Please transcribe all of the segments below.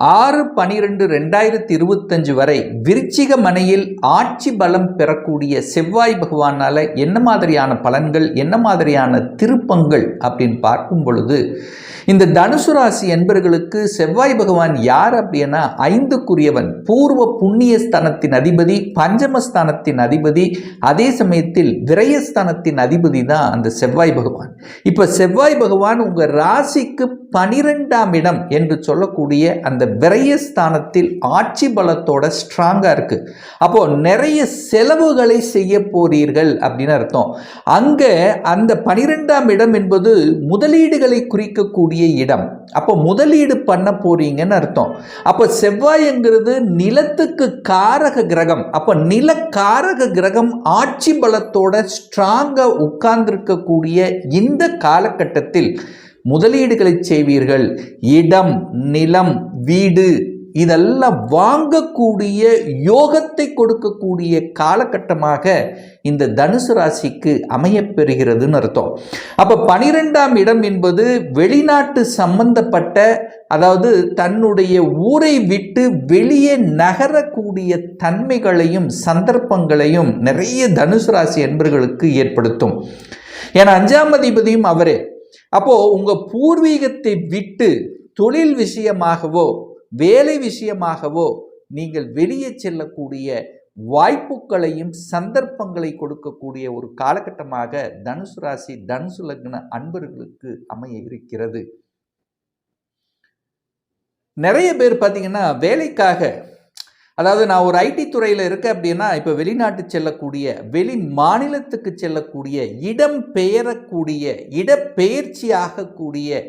ஆறு பனிரெண்டு ரெண்டாயிரத்தி இருபத்தஞ்சு வரை விருச்சிக மனையில் ஆட்சி பலம் பெறக்கூடிய செவ்வாய் பகவானால் என்ன மாதிரியான பலன்கள் என்ன மாதிரியான திருப்பங்கள் அப்படின்னு பார்க்கும் பொழுது இந்த தனுசு ராசி என்பர்களுக்கு செவ்வாய் பகவான் யார் அப்படின்னா ஐந்துக்குரியவன் பூர்வ புண்ணிய ஸ்தானத்தின் அதிபதி பஞ்சமஸ்தானத்தின் அதிபதி அதே சமயத்தில் விரயஸ்தானத்தின் அதிபதி தான் அந்த செவ்வாய் பகவான். இப்போ செவ்வாய் பகவான் உங்கள் ராசிக்கு பனிரெண்டாம் இடம் என்று சொல்லக்கூடிய அந்த விரயஸ்தானத்தில் ஆட்சி பலத்தோட ஸ்ட்ராங்காக இருக்குது அப்போது நிறைய செலவுகளை செய்ய போறீர்கள் அப்படின்னு அர்த்தம். அங்கே அந்த பனிரெண்டாம் இடம் என்பது முதலீடுகளை குறிக்கக்கூடிய இடம். அப்போ முதலீடு பண்ண போறீங்கன்னு அர்த்தம். அப்போ செவ்வாய்ங்கிறது நிலத்துக்கு காரக கிரகம். அப்போ நில காரக கிரகம் ஆட்சி பலத்தோட ஸ்ட்ராங்காக உட்கார்ந்திருக்கக்கூடிய இந்த காலகட்டத்தில் முதலீடுகளை செய்வீர்கள். இடம் நிலம் வீடு இதெல்லாம் வாங்கக்கூடிய யோகத்தை கொடுக்கக்கூடிய காலகட்டமாக இந்த தனுசு ராசிக்கு அமையப்பெறுகிறதுன்னு அர்த்தம். அப்போ பனிரெண்டாம் இடம் என்பது வெளிநாட்டு சம்பந்தப்பட்ட அதாவது தன்னுடைய ஊரை விட்டு வெளியே நகரக்கூடிய தன்மைகளையும் சந்தர்ப்பங்களையும் நிறைய தனுசு ராசி என்பர்களுக்கு ஏற்படுத்தும். ஏன்னா அஞ்சாம் அதிபதியும் அவரே. அப்போது உங்கள் பூர்வீகத்தை விட்டு தொழில் விஷயமாகவோ வேலை விஷயமாகவோ நீங்கள் வெளியே செல்லக்கூடிய வாய்ப்புகளையும் சந்தர்ப்பங்களை கொடுக்கக்கூடிய ஒரு காலகட்டமாக தனுசு ராசி தனுசு லக்ன அன்பர்களுக்கு அமைய இருக்கிறது. நிறைய பேர் பார்த்தீங்கன்னா வேலைக்காக அதாவது நான் ஒரு ஐடி துறையில் இருக்கேன் அப்படின்னா இப்போ வெளிநாட்டு செல்லக்கூடிய வெளி மாநிலத்துக்கு செல்லக்கூடிய இடம் பெயரக்கூடிய இடப்பெயர்ச்சி ஆகக்கூடிய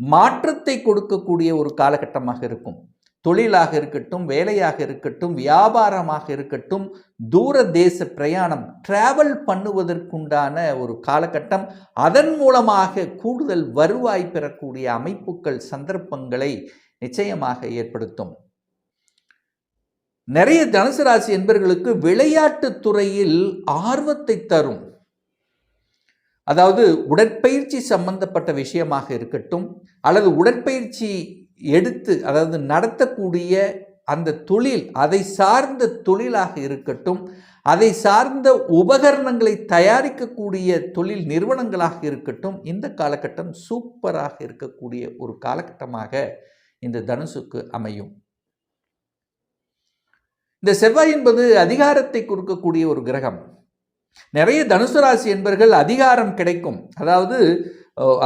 மாற்றத்தை கொடுக்கக்கூடிய ஒரு காலகட்டமாக இருக்கும். தொழிலாக இருக்கட்டும் வேலையாக இருக்கட்டும் வியாபாரமாக இருக்கட்டும் தூர தேச பிரயாணம் டிராவல் பண்ணுவதற்குண்டான ஒரு காலகட்டம். அதன் மூலமாக கூடுதல் வருவாய் பெறக்கூடிய அமைப்புகள் சந்தர்ப்பங்களை நிச்சயமாக ஏற்படுத்தும். நிறைய தனுசு ராசி என்பர்களுக்கு விளையாட்டு துறையில் ஆர்வத்தை தரும். அதாவது உடற்பயிற்சி சம்பந்தப்பட்ட விஷயமாக இருக்கட்டும் அல்லது உடற்பயிற்சி எடுத்து அதாவது நடத்தக்கூடிய அந்த தொழில் அதை சார்ந்த தொழிலாக இருக்கட்டும் அதை சார்ந்த உபகரணங்களை தயாரிக்கக்கூடிய தொழில் நிறுவனங்களாக இருக்கட்டும் இந்த காலகட்டம் சூப்பராக இருக்கக்கூடிய ஒரு காலகட்டமாக இந்த தனுசுக்கு அமையும். இந்த செவ்வாய் என்பது அதிகாரத்தை கொடுக்கக்கூடிய ஒரு கிரகம். நிறைய தனுசு ராசி என்பர்கள் அதிகாரம் கிடைக்கும். அதாவது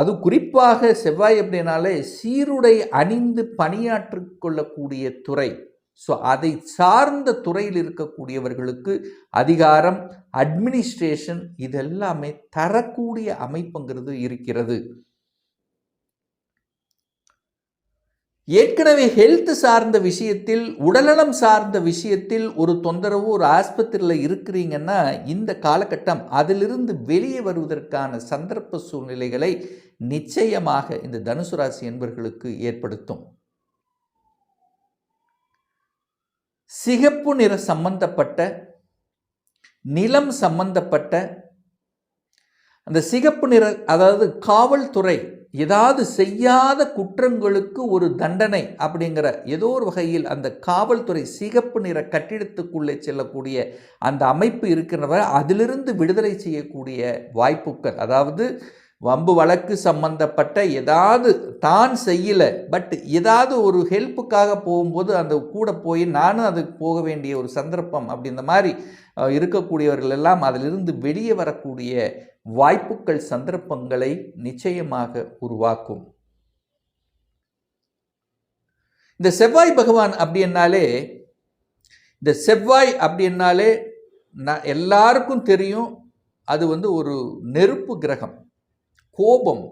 அது குறிப்பாக செவ்வாய் அப்படின்னாலே சீருடை அணிந்து பணியாற்றி கொள்ளக்கூடிய துறை. ஸோ அதை சார்ந்த துறையில் இருக்கக்கூடியவர்களுக்கு அதிகாரம் அட்மினிஸ்ட்ரேஷன் இதெல்லாமே தரக்கூடிய அமைப்புங்கிறது இருக்கிறது. ஏற்கனவே ஹெல்த் சார்ந்த விஷயத்தில் உடல்நலம் சார்ந்த விஷயத்தில் ஒரு தொந்தரவு ஒரு ஆஸ்பத்திரியில் இருக்கிறீங்கன்னா இந்த காலகட்டம் அதிலிருந்து வெளியே வருவதற்கான சந்தர்ப்ப சூழ்நிலைகளை நிச்சயமாக இந்த தனுசு ராசி என்பவர்களுக்கு ஏற்படுத்தும். சிகப்பு நிற சம்பந்தப்பட்ட நிலம் சம்பந்தப்பட்ட அந்த சிகப்பு நிற அதாவது காவல்துறை ஏதாவது செய்யாத குற்றங்களுக்கு ஒரு தண்டனை அப்படிங்கிற ஏதோ ஒரு வகையில் அந்த காவல்துறை சிகப்பு நிற கட்டிடத்துக்குள்ளே செல்லக்கூடிய அந்த அமைப்பு இருக்கிறவ அதிலிருந்து விடுதலை செய்யக்கூடிய வாய்ப்புகள் அதாவது வம்பு வழக்கு சம்பந்தப்பட்ட ஏதாவது தான் செய்யலை பட் ஏதாவது ஒரு ஹெல்ப்புக்காக போகும்போது அந்த கூட போய் நானும் அதுக்கு போக வேண்டிய ஒரு சந்தர்ப்பம் அப்படின்ற மாதிரி இருக்கக்கூடியவர்கள் எல்லாம் அதிலிருந்து வெளியே வரக்கூடிய வாய்ப்புகள் சந்தர்ப்பங்களை நிச்சயமாக உருவாக்கும். இந்த செவ்வாய் பகவான் அப்படின்னாலே இந்த செவ்வாய் அப்படின்னாலே நான் எல்லாருக்கும் தெரியும் அது வந்து ஒரு நெருப்பு கிரகம் கோபம்.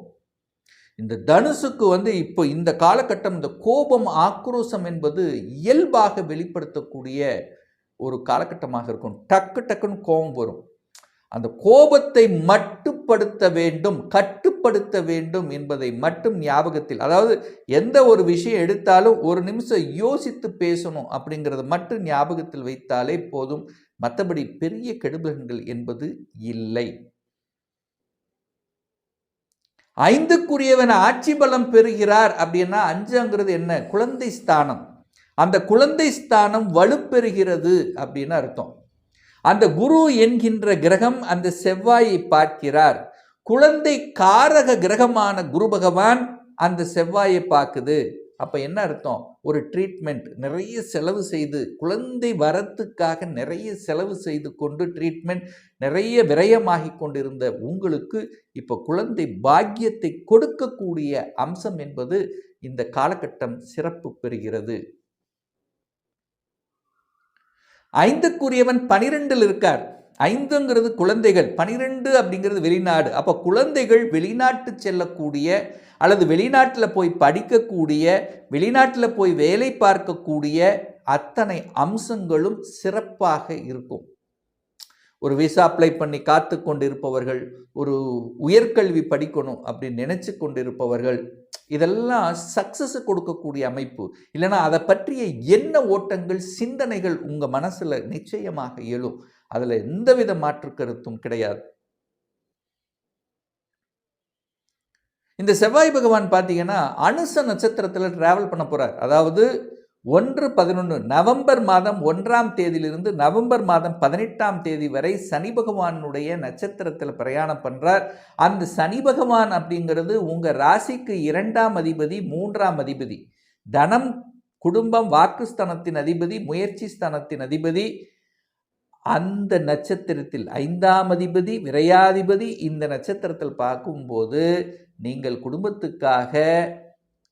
இந்த தனுசுக்கு வந்து இப்போ இந்த காலகட்டம் இந்த கோபம் ஆக்ரோசம் என்பது இயல்பாக வெளிப்படுத்தக்கூடிய ஒரு காலகட்டமாக இருக்கும். டக்கு டக்குன்னு கோபம் வரும். அந்த கோபத்தை மட்டுப்படுத்த வேண்டும் கட்டுப்படுத்த வேண்டும் என்பதை மட்டும் ஞாபகத்தில் அதாவது எந்த ஒரு விஷயம் எடுத்தாலும் ஒரு நிமிஷம் யோசித்து பேசணும் அப்படிங்கிறத மட்டும் ஞாபகத்தில் வைத்தாலே போதும். மற்றபடி பெரிய கெடுபல்கள் என்பது இல்லை. ஐந்துக்குரியவன் ஆட்சி பலம் பெறுகிறார் அப்படின்னா அஞ்சுங்கிறது என்ன? குழந்தை ஸ்தானம். அந்த குழந்தை ஸ்தானம் வலுப்பெறுகிறது அப்படின்னு அர்த்தம். அந்த குரு என்கின்ற கிரகம் அந்த செவ்வாயை பார்க்கிறார். குழந்தை காரக கிரகமான குரு பகவான் அந்த செவ்வாயை பார்க்குது. அப்போ என்ன அர்த்தம்? ஒரு ட்ரீட்மெண்ட் நிறைய செலவு செய்து குழந்தை வரத்துக்காக நிறைய செலவு செய்து கொண்டு ட்ரீட்மெண்ட் நிறைய விரயமாகி கொண்டிருந்த உங்களுக்கு இப்போ குழந்தை பாக்கியத்தை கொடுக்கக்கூடிய அம்சம் என்பது இந்த காலகட்டம் சிறப்பு பெறுகிறது. ஐந்துக்குரியவன் பனிரெண்டில் இருக்கார். ஐந்துங்கிறது குழந்தைகள். பனிரெண்டு அப்படிங்கிறது வெளிநாடு. அப்போ குழந்தைகள் வெளிநாட்டு செல்லக்கூடிய அல்லது வெளிநாட்டில் போய் படிக்கக்கூடிய வெளிநாட்டில் போய் வேலை பார்க்கக்கூடிய அத்தனை அம்சங்களும் சிறப்பாக இருக்கும். ஒரு விசா அப்ளை பண்ணி காத்து கொண்டிருப்பவர்கள் ஒரு உயர்கல்வி படிக்கணும் அப்படின்னு நினச்சி கொண்டிருப்பவர்கள் இதெல்லாம் சக்ஸஸ் கொடுக்கக்கூடிய அமைப்பு. இல்லைனா அதை பற்றிய என்ன ஓட்டங்கள் சிந்தனைகள் உங்கள் மனசில் நிச்சயமாக எழும். அதில் எந்தவித மாற்று கருத்தும் கிடையாது. இந்த செவ்வாய் பகவான் பார்த்தீங்கன்னா அனுச நட்சத்திரத்தில் டிராவல் பண்ண போகிறார் அதாவது ஒன்று பதினொன்று நவம்பர் மாதம் ஒன்றாம் தேதியிலிருந்து நவம்பர் மாதம் பதினெட்டாம் தேதி வரை சனி பகவானுடைய நட்சத்திரத்தில் பிரயாணம் பண்ணுறார் அந்த சனி பகவான் அப்படிங்கிறது உங்கள் ராசிக்கு இரண்டாம் அதிபதி மூன்றாம் அதிபதி. தனம் குடும்பம் வாக்குஸ்தானத்தின் அதிபதி முயற்சி ஸ்தானத்தின் அதிபதி. அந்த நட்சத்திரத்தில் ஐந்தாம் அதிபதி விரையாதிபதி இந்த நட்சத்திரத்தில் பார்க்கும்போது நீங்கள் குடும்பத்துக்காக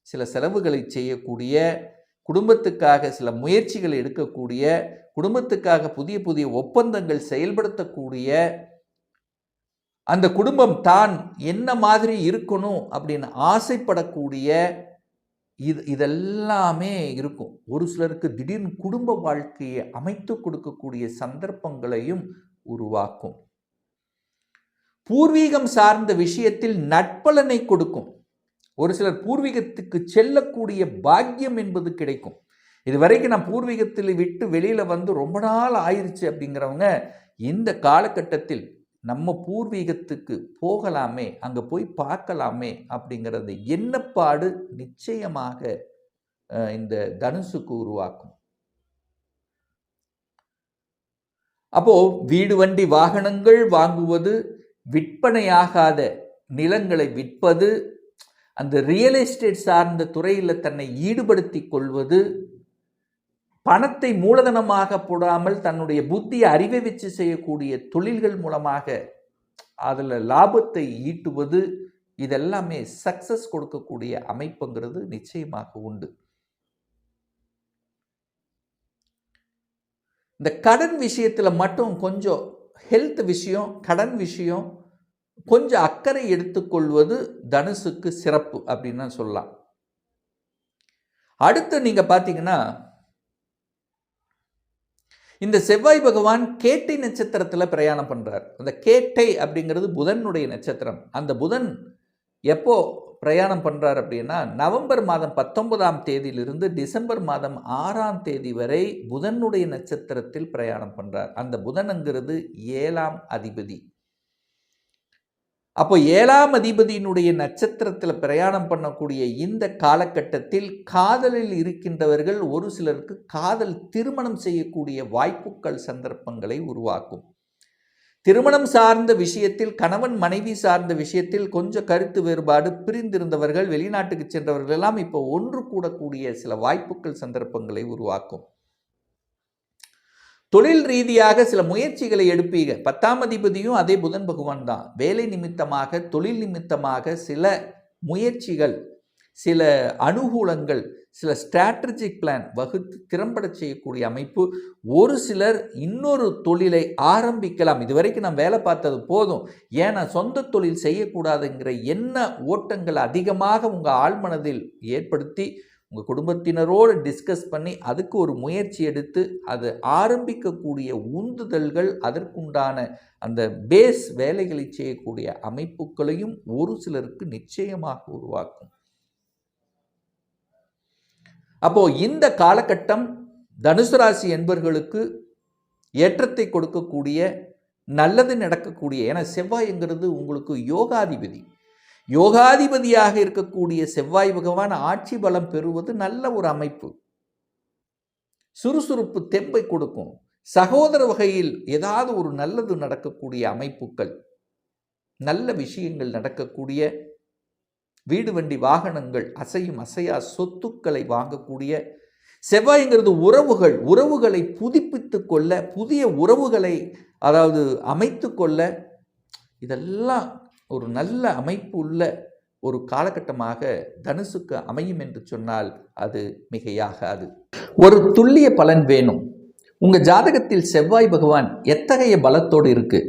சில செலவுகளை செய்யக்கூடிய குடும்பத்துக்காக சில முயற்சிகள் எடுக்கக்கூடிய குடும்பத்துக்காக புதிய புதிய ஒப்பந்தங்கள் செயல்படுத்தக்கூடிய அந்த குடும்பம் தான் என்ன மாதிரி இருக்கணும் அப்படின்னு ஆசைப்படக்கூடிய இது இதெல்லாமே இருக்கும். ஒரு சிலருக்கு திடீர்னு குடும்ப வாழ்க்கையை அமைத்து கொடுக்கக்கூடிய சந்தர்ப்பங்களையும் உருவாக்கும். பூர்வீகம் சார்ந்த விஷயத்தில் நட்பலனை கொடுக்கும். ஒரு சிலர் பூர்வீகத்துக்கு செல்லக்கூடிய பாக்கியம் என்பது கிடைக்கும். இது வரைக்கும் நான் பூர்வீகத்தில் விட்டு வெளியில் வந்து ரொம்ப நாள் ஆயிடுச்சு அப்படிங்கிறவங்க இந்த காலகட்டத்தில் நம்ம பூர்வீகத்துக்கு போகலாமே அங்கே போய் பார்க்கலாமே அப்படிங்கிறது எண்ணப்பாடு நிச்சயமாக இந்த தனுசுக்கு உருவாக்கும். அப்போ வீடு வண்டி வாகனங்கள் வாங்குவது விற்பனையாகாத நிலங்களை விற்பது அந்த ரியல் எஸ்டேட் சார்ந்த துறையில் தன்னை ஈடுபடுத்தி கொள்வது பணத்தை மூலதனமாக போடாமல் தன்னுடைய புத்தியை அறிவை வச்சு செய்யக்கூடிய தொழில்கள் மூலமாக அதில் லாபத்தை ஈட்டுவது இதெல்லாமே சக்சஸ் கொடுக்கக்கூடிய அமைப்புங்கிறது நிச்சயமாக உண்டு. இந்த கடன் விஷயத்தில் மட்டும் கொஞ்சம் ஹெல்த் விஷயம் கடன் விஷயம் கொஞ்சம் அக்கறை எடுத்துக்கொள்வது தனுசுக்கு சிறப்பு அப்படின்னு சொல்லலாம். அடுத்து நீங்க பார்த்தீங்கன்னா இந்த செவ்வாய் பகவான் கேட்டை நட்சத்திரத்தில் பிரயாணம் பண்றார். அந்த கேட்டை அப்படிங்கிறது புதனுடைய நட்சத்திரம். அந்த புதன் எப்போ பிரயாணம் பண்ணுறார் அப்படின்னா நவம்பர் மாதம் பத்தொன்பதாம் தேதியிலிருந்து டிசம்பர் மாதம் ஆறாம் தேதி வரை புதனுடைய நட்சத்திரத்தில் பிரயாணம் பண்ணுறார் அந்த புதனுங்கிறது ஏழாம் அதிபதி. அப்போ ஏழாம் அதிபதியினுடைய நட்சத்திரத்தில் பிரயாணம் பண்ணக்கூடிய இந்த காலகட்டத்தில் காதலில் இருக்கின்றவர்கள் ஒரு சிலருக்கு காதல் திருமணம் செய்யக்கூடிய வாய்ப்புகள் சந்தர்ப்பங்களை உருவாக்கும். திருமணம் சார்ந்த விஷயத்தில் கணவன் மனைவி சார்ந்த விஷயத்தில் கொஞ்சம் கருத்து வேறுபாடு பிரிந்திருந்தவர்கள் வெளிநாட்டுக்கு சென்றவர்கள் எல்லாம் இப்போ ஒன்று கூடக்கூடிய சில வாய்ப்புகள் சந்தர்ப்பங்களை உருவாக்கும். தொழில் ரீதியாக சில முயற்சிகளை எடுப்பீங்க. பத்தாம் அதிபதியும் அதே புதன் பகவான் தான். வேலை நிமித்தமாக தொழில் நிமித்தமாக சில முயற்சிகள் சில அனுகூலங்கள் சில ஸ்ட்ராட்டஜிக் பிளான் வகுத்து திறம்பட செய்யக்கூடிய அமைப்பு. ஒரு சிலர் இன்னொரு தொழிலை ஆரம்பிக்கலாம். இதுவரைக்கும் நான் வேலை பார்த்தது போதும். ஏன்னா சொந்த தொழில் செய்யக்கூடாதுங்கிற என்ன ஓட்டங்கள் அதிகமாக உங்கள் ஆழ்மனதில் ஏற்படுத்தி உங்கள் குடும்பத்தினரோடு டிஸ்கஸ் பண்ணி அதுக்கு ஒரு முயற்சி எடுத்து அது ஆரம்பிக்கக்கூடிய உந்துதல்கள் அதற்குண்டான அந்த பேஸ் வேலைகளை செய்யக்கூடிய அமைப்புகளையும் ஒரு சிலருக்கு நிச்சயமாக உருவாக்கும். அப்போ இந்த காலகட்டம் தனுசு ராசி என்பர்களுக்கு ஏற்றத்தை கொடுக்கக்கூடிய நல்லது நடக்கக்கூடிய ஏன்னா செவ்வாய்ங்கிறது உங்களுக்கு யோகாதிபதி. யோகாதிபதியாக இருக்கக்கூடிய செவ்வாய் பகவான் ஆட்சி பலம் பெறுவது நல்ல ஒரு அமைப்பு. சுறுசுறுப்பு தெம்பை கொடுக்கும். சகோதர வகையில் ஏதாவது ஒரு நல்லது நடக்கக்கூடிய அமைப்புகள் நல்ல விஷயங்கள் நடக்கக்கூடிய வீடு வண்டி வாகனங்கள் அசையும் அசையா சொத்துக்களை வாங்கக்கூடிய செவ்வாய்ங்கிறது உறவுகள் உறவுகளை புதுப்பித்து கொள்ள புதிய உறவுகளை அதாவது அமைத்து கொள்ள இதெல்லாம் ஒரு நல்ல அமைப்பு உள்ள ஒரு காலகட்டமாக தனுசுக்கு அமையும் என்று சொன்னால் அது மிகையாகாது. ஒரு துல்லிய பலன் வேணும். உங்கள் ஜாதகத்தில் செவ்வாய் பகவான் எத்தகைய பலத்தோடு இருக்குது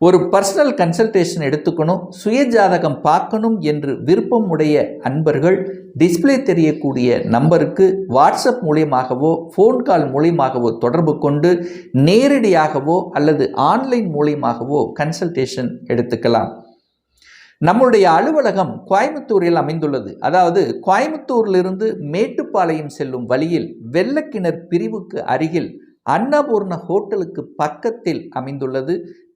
ஒரு பர்சனல் கன்சல்டேஷன் எடுத்துக்கணும் சுய ஜாதகம் பார்க்கணும் என்று விருப்பம் உடைய அன்பர்கள் டிஸ்பிளே தெரியக்கூடிய நம்பருக்கு வாட்ஸ்அப் மூலியமாகவோ ஃபோன் கால் மூலியமாகவோ தொடர்பு கொண்டு நேரடியாகவோ அல்லது ஆன்லைன் மூலியமாகவோ கன்சல்டேஷன் எடுத்துக்கலாம். நம்முடைய அலுவலகம் கோயம்புத்தூரில் அமைந்துள்ளது. அதாவது கோயம்புத்தூரிலிருந்து மேட்டுப்பாளையம் செல்லும் வழியில் வெள்ளக்கிணர் பிரிவுக்கு அருகில் அன்னபூர்ண ஹோட்டலுக்கு பக்கத்தில் அமைந்துள்ளது.